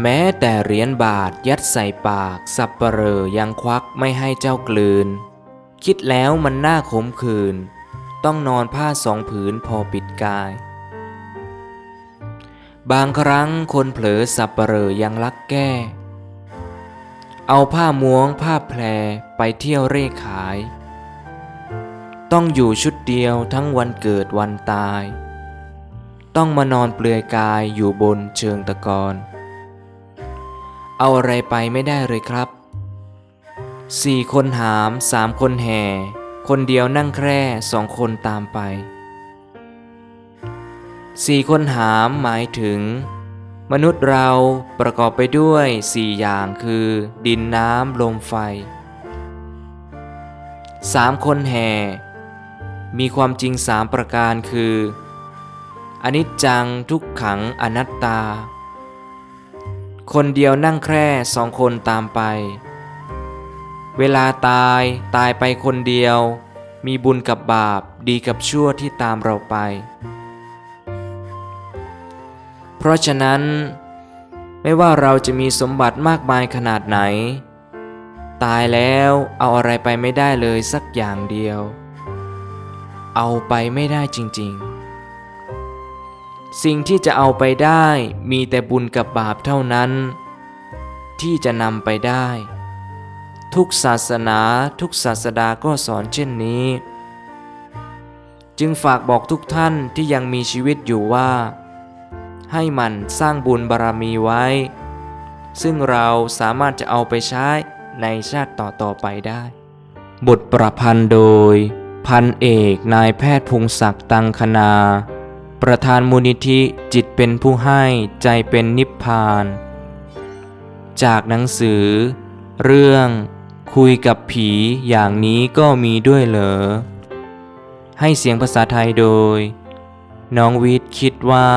แม้แต่เหรียญบาทยัดใส่ปาก สับเปะเรอยังควักไม่ให้เจ้ากลืน คิดแล้วมันน่าขมขื่นต้องนอนผ้าสองผืนพอปิดกาย บางครั้งคนเผลอสับเปะเรอยังลักแก้ เอาผ้าม้วงผ้าแพรไปเที่ยวเร่ขาย ต้องอยู่ชุดเดียวทั้งวันเกิดวันตาย ต้องมานอนเปลือยกายอยู่บนเชิงตะกอน เอาอะไรไปไม่ได้เลยครับสี่คนหามสามคนแห่ คนเดียวนั่งแคร่สองคนตามไปสี่คนหามหมายถึง มนุษย์เราประกอบไปด้วยสี่อย่างคือ ดินน้ำลมไฟสามคนแห่ มีความจริงสามประการคือ อนิจจังทุกขังอนัตตา คนเดียวนั่งแคร่สองคนตามไป เวลาตายตายไปคนเดียว มีบุญกับบาปดีกับชั่วที่ตามเราไป เพราะฉะนั้น ไม่ว่าเราจะมีสมบัติมากมายขนาดไหน ตายแล้วเอาอะไรไปไม่ได้เลยสักอย่างเดียว เอาไปไม่ได้จริง ๆ สิ่งที่จะเอาไปได้มีแต่บุญกับบาปเท่านั้น ที่จะนำไปได้ ทุกศาสนาทุกศาสดาก็สอนเช่นนี้ จึงฝากบอกทุกท่านที่ยังมีชีวิตอยู่ว่า ให้มันสร้างบุญบารมีไว้ ซึ่งเราสามารถจะเอาไปใช้ในชาติต่อๆไปได้ บทประพันธ์โดย พันเอกนายแพทย์พงศักดิ์ตังคณา ประธานมูลนิธิจิตเป็นผู้ให้ใจเป็นนิพพาน จากหนังสือ เรื่องคุยกับผีอย่างนี้ก็มีด้วยเหรอ ให้เสียงภาษาไทยโดย น้องวิทย์คิดว่า